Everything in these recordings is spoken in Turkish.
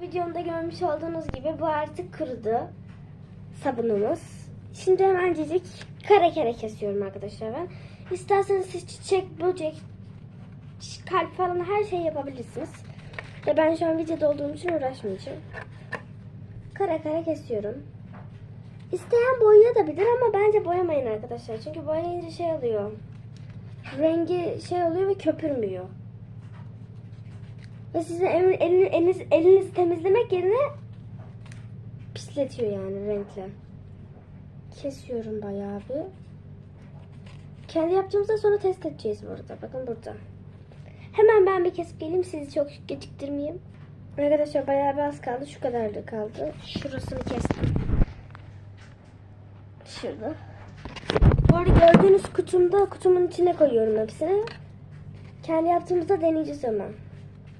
videomda görmüş olduğunuz gibi bu artık kurudu. Sabunumuz. Şimdi hemencecik kare kare kesiyorum arkadaşlar ben. İsterseniz çiçek, böcek, kalp falan her şeyi yapabilirsiniz. Ya ben şu an videoda olduğum için uğraşmayacağım. Kare kare kesiyorum. İsteyen boyayabilir ama bence boyamayın arkadaşlar. Çünkü boyayınca şey oluyor. Rengi şey oluyor ve köpürmüyor. Ve sizin el, elini- eliniz, elinizi temizlemek yerine pisletiyor yani renkle. Kesiyorum bayağı bir. Kendi yaptığımızda sonra test edeceğiz bu arada. Bakın burada. Hemen ben bir kesip geleyim. Sizi çok geciktirmeyeyim. Arkadaşlar bayağı bir az kaldı. Şu kadar da kaldı. Şurasını kestim. Şurada. Bu arada gördüğünüz kutumda kutumun içine koyuyorum hepsini. Kendi yaptığımızda deneyeceğiz hemen.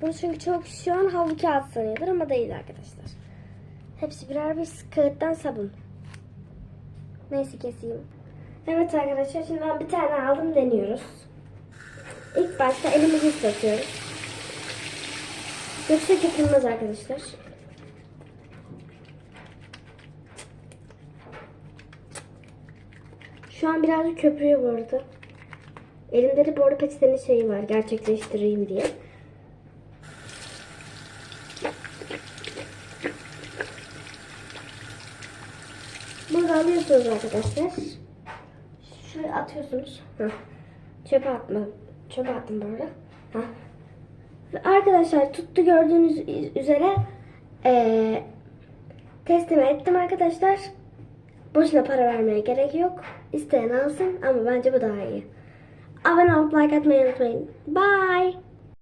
Bunu çünkü çok şu an havlu kağıt sanıyordur ama değil arkadaşlar. Hepsi birer bir kağıttan sabun. Neyse keseyim. Evet arkadaşlar şimdi ben bir tane aldım deniyoruz. İlk başta elimizi ıslatıyoruz. Yoksa köpürmez arkadaşlar. Şu an birazcık köpürüyor bu arada. Elimde de bu arada peçetenin şeyi var gerçekleştireyim diye. Bunu da alıyorsunuz arkadaşlar. Şuraya atıyorsunuz. Heh. Çöpe atma. Çöpe attım. Heh. Ve Arkadaşlar tuttu gördüğünüz üzere eee teslim ettim arkadaşlar. Boşuna para vermeye gerek yok. İsteyen alsın ama bence bu daha iyi. Abone olup like atmayı unutmayın. Bye.